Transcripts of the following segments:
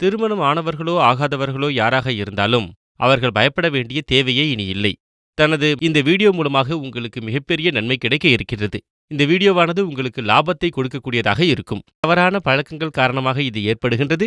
திருமணம் ஆனவர்களோ ஆகாதவர்களோ யாராக இருந்தாலும் அவர்கள் பயப்பட வேண்டிய தேவையே இனி இல்லை. தனது இந்த வீடியோ மூலமாக உங்களுக்கு மிகப்பெரிய நன்மை கிடைக்க இருக்கிறது. இந்த வீடியோவானது உங்களுக்கு லாபத்தை கொடுக்கக்கூடியதாக இருக்கும். தவறான பழக்கங்கள் காரணமாக இது ஏற்படுகின்றது.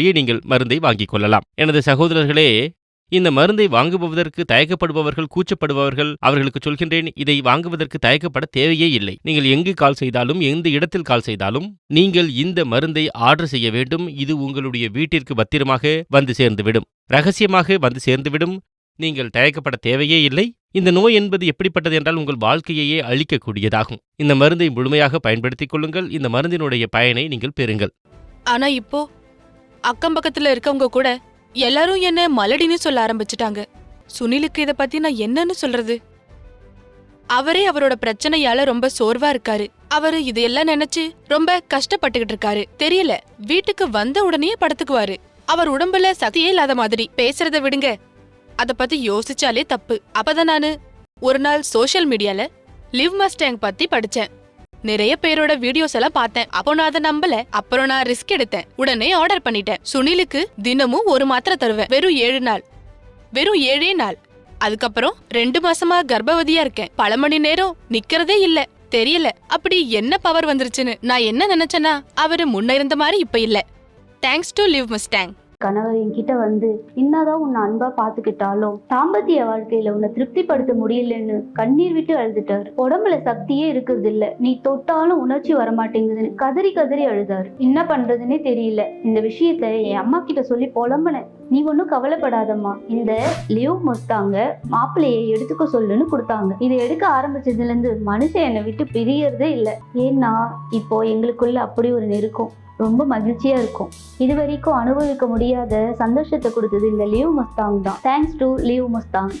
இருந்தபடியே நீங்கள் மருந்தை வாங்கிக் கொள்ளலாம். எனது சகோதரர்களே இந்த மருந்தை வாங்குபவதற்கு தயக்கப்படுபவர்கள் கூச்சப்படுபவர்கள் அவர்களுக்கு சொல்கின்றேன் இதை வாங்குவதற்கு தயக்கப்பட தேவையே இல்லை. நீங்கள் எங்கு கால் செய்தாலும் எந்த இடத்தில் கால் செய்தாலும் நீங்கள் இந்த மருந்தை ஆர்டர் செய்ய வேண்டும். இது உங்களுடைய வீட்டிற்கு பத்திரமாக வந்து சேர்ந்துவிடும். ரகசியமாக வந்து சேர்ந்துவிடும். நீங்கள் தயக்கப்பட தேவையே இல்லை. இந்த நோய் என்பது எப்படிப்பட்டது என்றால் உங்கள் வாழ்க்கையையே அழிக்கக்கூடியதாகும். இந்த மருந்தை முழுமையாக பயன்படுத்திக் கொள்ளுங்கள். இந்த மருந்தினுடைய பயனை நீங்கள் பெறுங்கள். ஆனா இப்போ அக்கம் பக்கத்துல இருக்கவங்க கூட எல்லாரும் என்ன மலடின்னு சொல்ல ஆரம்பிச்சிட்டாங்க. சுனிலுக்கு இத பத்தி நான் என்னன்னு சொல்றது? அவரே அவரோட பிரச்சனையால ரொம்ப சோர்வா இருக்காரு. அவரு இதையெல்லாம் நினைச்சு ரொம்ப கஷ்டப்பட்டுகிட்டு இருக்காரு. தெரியல வீட்டுக்கு வந்த உடனே படுத்துக்குவாரு. அவர் உடம்புல சக்தியே இல்லாத மாதிரி. பேசுறத விடுங்க. அத பத்தி யோசிச்சாலே தப்பு. அப்பதான் நானு ஒரு நாள் சோஷியல் மீடியால லிவ் மஸ்டேங் பத்தி படிச்சேன். நிறைய பேரோட வீடியோஸ் எல்லாம் பார்த்தேன். அப்போ நான் அதை நம்பல. அப்புறம் நான் ரிஸ்க் எடுத்தேன். உடனே ஆர்டர் பண்ணிட்டேன். சுனிலுக்கு தினமும் ஒரு மாத்திரை தருவேன். வெறும் ஏழு நாள். வெறும் ஏழே நாள். அதுக்கப்புறம் ரெண்டு மாசமா கர்ப்பவதியா இருக்கேன். பல மணி நேரம் நிக்கிறதே இல்ல. தெரியல. அப்படி என்ன பவர் வந்துருச்சுன்னு நான் என்ன நினைச்சேன்னா அவரு முன்ன இருந்த மாதிரி இப்ப இல்ல. தேங்க்ஸ் டு லிவ் மஸ்டேங் கணவர் என்கிட்ட வந்து என்னதான் உன்னை அன்பா பாத்துக்கிட்டாலும் தாம்பத்திய வாழ்க்கையில உன்னை திருப்திப்படுத்த முடியலன்னு கண்ணீர் விட்டு அழுதுட்டாரு. உடம்புல சக்தியே இருக்கிறது இல்ல நீ தொட்டாலும் உணர்ச்சி வரமாட்டேங்குதுன்னு கதறி கதறி அழுதாரு. என்ன பண்றதுன்னே தெரியல. இந்த விஷயத்த என் அம்மா கிட்ட சொல்லி புலம்புனேன். நீ ஒன்றும் கவலைப்படாதம்மா. இந்த லியோ மொத்தாங்க மாப்பிள்ளையை எடுத்துக்க சொல்லுன்னு கொடுத்தாங்க. இதை எடுக்க ஆரம்பிச்சதுல இருந்து மனுஷன் என்னை விட்டு பிரியறதே இல்லை. ஏன்னா இப்போ எங்களுக்குள்ள அப்படி ஒரு நெருக்கம். ரொம்ப மகிழ்ச்சியா இருக்கும். இது வரைக்கும் அனுபவிக்க முடியாத சந்தோஷத்தை கொடுத்தது இந்த லீவ் மஸ்தாங் தான். Thanks to leave மஸ்தாங்